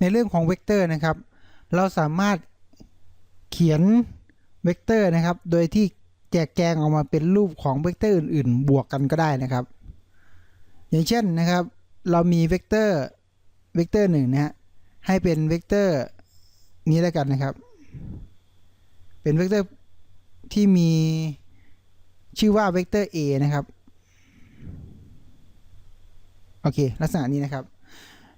ในเรื่องของเวกเตอร์นะครับ เราสามารถเขียนเวกเตอร์นะครับ โดยที่แจกแจงออกมาเป็นรูปของเวกเตอร์อื่นๆ บวกกันก็ได้นะครับ อย่างเช่นนะครับ เรามีเวกเตอร์เวกเตอร์หนึ่งนะฮะให้เป็นเวกเตอร์นี้แล้วกันนะครับ เป็นเวกเตอร์ที่มีชื่อว่าเวกเตอร์ a นะครับ โอเค ลักษณะนี้นะครับ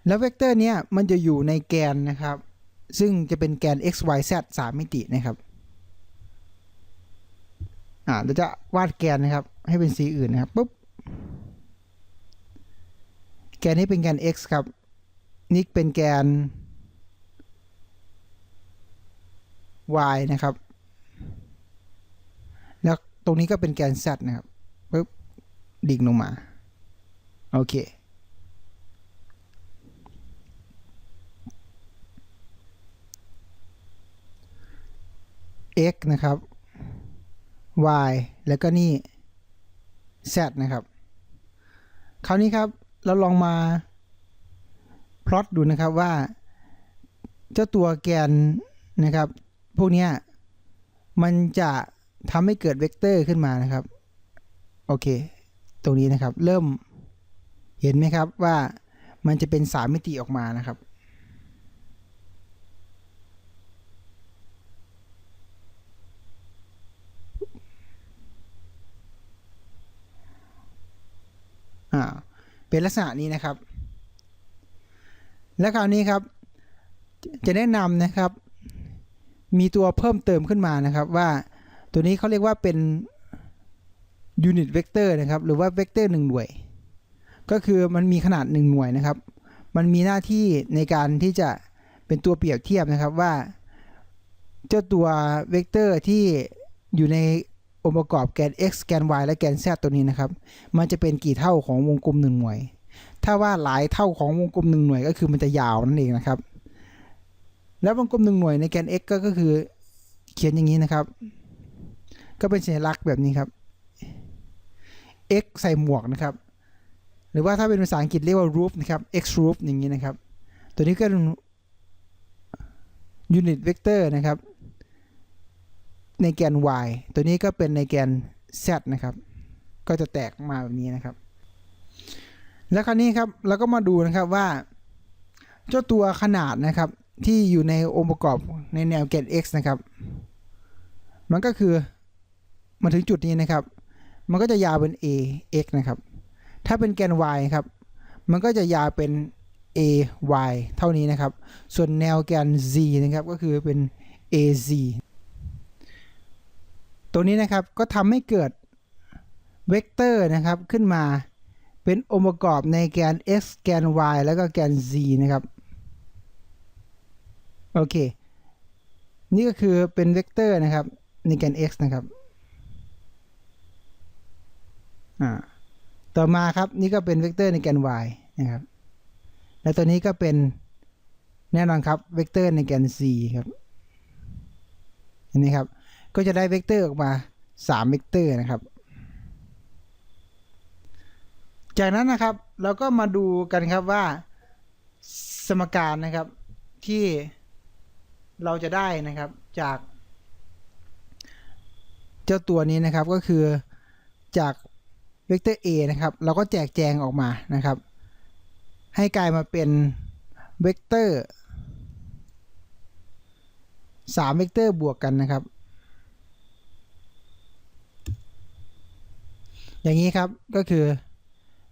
แล้วเวกเตอร์เนี้ยมันจะอยู่ในแกนนะครับ ซึ่งจะเป็นแกน x y z 3 มิตินะครับอ่าเราจะวาดแกนนะครับ ให้เป็นสีอื่นนะครับปุ๊บแกนนี้เป็นแกน x ครับนี่เป็นแกน y นะครับ แล้วตรงนี้ก็เป็นแกน z นะครับปุ๊บดิ่งลงมา โอเค x นะครับ y แล้วก็นี่ z นะครับ คราวนี้ครับเราลองมาพลอตดูนะครับว่า เจ้าตัวแกนนะครับ พวกนี้มันจะทำให้เกิดเวกเตอร์ขึ้นมานะครับ โอเค ตรงนี้นะครับ เริ่มเห็นไหมครับว่ามันจะเป็นสามมิติออกมานะครับ เป็นลักษณะนี้นะครับ และคราวนี้ครับ จะแนะนำนะครับ มีตัวเพิ่มเติมขึ้นมานะครับ ว่าตัวนี้เขาเรียกว่าเป็นยูนิตเวกเตอร์นะครับ หรือว่าเวกเตอร์หนึ่งหน่วย ก็คือมันมีขนาดหนึ่งหน่วยนะครับ มันมีหน้าที่ในการที่จะเป็นตัวเปรียบเทียบนะครับว่า เจ้าตัวเวกเตอร์ที่อยู่ใน องค์ประกอบแกน x แกน y และแกน z ตัวนี้นะครับ มันจะเป็นกี่เท่าของวงกลมหนึ่งหน่วย ถ้าว่าหลายเท่าของวงกลมหนึ่งหน่วยก็คือมันจะยาวนั่นเองนะครับ แล้ววงกลมหนึ่งหน่วยในแกน x ก็คือเขียนอย่างนี้นะครับ ก็เป็นสัญลักษณ์แบบนี้ครับ x ใส่หมวกนะครับ หรือว่าถ้าเป็นภาษาอังกฤษเรียกว่า roof นะครับ x roof อย่างนี้นะครับ ตัวนี้ก็เป็น unit vector นะครับ ในแกน y ตัวนี้ก็เป็นในแกน z นะครับ ก็จะแตกมาแบบนี้นะครับ แล้วคราวนี้ครับเราก็มาดูนะครับว่า เจ้าตัวขนาดนะครับที่อยู่ในองค์ประกอบในแนวแกน x นะครับ มันก็คือมาถึงจุดนี้นะครับ มันก็จะยาวเป็น a x นะครับ ถ้าเป็นแกน y ครับ มันก็จะยาวเป็น a y เท่านี้นะครับ ส่วนแนวแกน z นะครับก็คือเป็น a z ตัวนี้นะครับก็ทำให้เกิดเวกเตอร์นะครับขึ้นมาเป็นองค์ประกอบในแกน x แกน y แล้วก็แกน z นะครับโอเค นี่ก็คือเป็นเวกเตอร์นะครับในแกน x นะครับต่อมาครับนี่ก็เป็นเวกเตอร์ในแกน y นะครับ และตัวนี้ก็เป็นแน่นอนครับเวกเตอร์ในแกน z ครับเห็นไหมครับ ก็จะได้เวกเตอร์ออกมา3เวกเตอร์นะครับ จากนั้นนะครับเราก็มาดูกันครับว่าสมการนะครับที่เราจะได้นะครับจาก เจ้าตัวนี้นะครับก็คือจากเวกเตอร์ a นะครับเราก็แจกแจงออกมานะครับ ให้กลายมาเป็นเวกเตอร์3เวกเตอร์บวกกันนะครับ อย่างนี้ครับก็คือ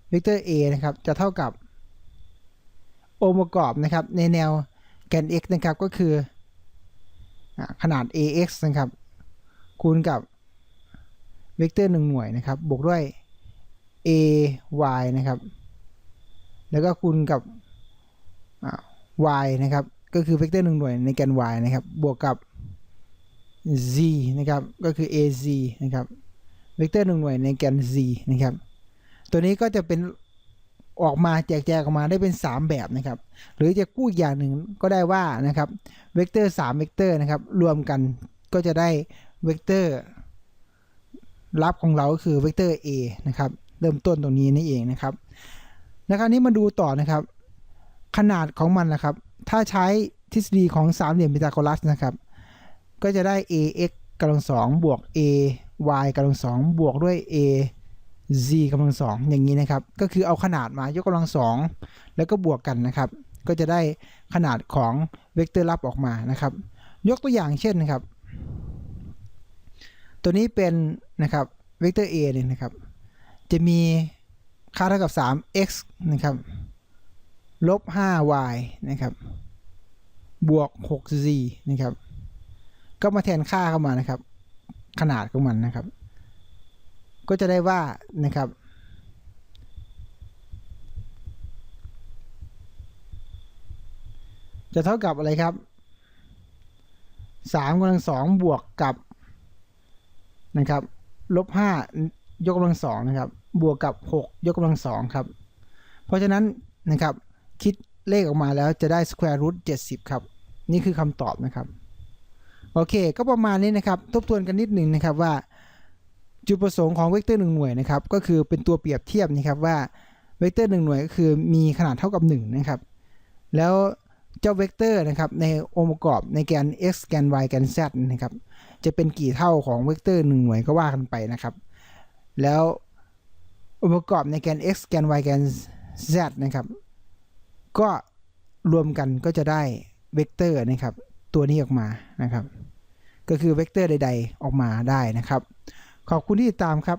เวกเตอร์ a นะครับจะเท่ากับองค์ประกอบนะครับในแนวแกน x นะครับก็คือขนาด ax นะครับคูณกับเวกเตอร์หนึ่งหน่วยนะครับบวกด้วย ay นะครับแล้วก็คูณกับ y นะครับก็คือเวกเตอร์หนึ่งหน่วยในแกน y นะครับบวกกับ z นะครับก็คือ az นะครับ เวกเตอร์หนึ่งหน่วยในแกน z นะครับ ตัวนี้ก็จะเป็นออกมาแจกแจงออกมาได้เป็น 3 แบบนะครับ หรือจะกู้อย่างหนึ่งก็ได้ว่านะครับเวกเตอร์3เวกเตอร์นะครับรวมกันก็จะได้เวกเตอร์ลับของเราก็คือเวกเตอร์ a นะครับเริ่มต้นตรงนี้นี่เองนะครับแล้วคราวนี้มาดูต่อนะครับ ขนาดของมันนะครับ ถ้าใช้ทฤษฎีของสามเหลี่ยมพีทาโกรัสนะครับ ก็จะได้ ax กำลังสองบวก a y กำลังสองบวกด้วย az กำลังสองอย่างนี้นะครับ ก็คือเอาขนาดมายกกำลังสองแล้วก็บวกกันนะครับ ก็จะได้ขนาดของเวกเตอร์ลับออกมานะครับ ยกตัวอย่างเช่นนะครับ ตัวนี้เป็นนะครับเวกเตอร์ a เนี่ยนะครับ จะมีค่าเท่ากับ 3x นะครับลบ 5y นะครับ บวก 6z นะครับ ก็มาแทนค่าเข้ามานะครับ ขนาดของมันนะครับ ก็จะได้ว่านะครับ จะเท่ากับอะไรครับสามกำลังสองบวกกับนะครับลบห้ายกกำลังสองนะครับ บวกกับหกยกกำลังสองครับ เพราะฉะนั้นนะครับ คิดเลขออกมาแล้วจะได้ square root 70 ครับ นี่คือคำตอบนะครับ โอเค ก็ประมาณนี้นะครับ ทบทวนกันนิดหนึ่งนะครับว่า จุดประสงค์ของเวกเตอร์หนึ่งหน่วยนะครับ ก็คือเป็นตัวเปรียบเทียบนะครับว่าเวกเตอร์หนึ่งหน่วยก็คือมีขนาดเท่ากับ1นะครับแล้วเจ้าเวกเตอร์นะครับในองค์ประกอบในแกน x แกน y แกน z นะครับจะเป็นกี่เท่าของเวกเตอร์หนึ่งหน่วยก็ว่ากันไปนะครับ แล้วองค์ประกอบในแกน x แกน y แกน z นะครับ ก็รวมกันก็จะได้เวกเตอร์นะครับ ตัวนี้ออกมานะครับ ก็คือเวกเตอร์ใด ๆ ออกมาได้นะครับ ขอบคุณที่ติดตามครับ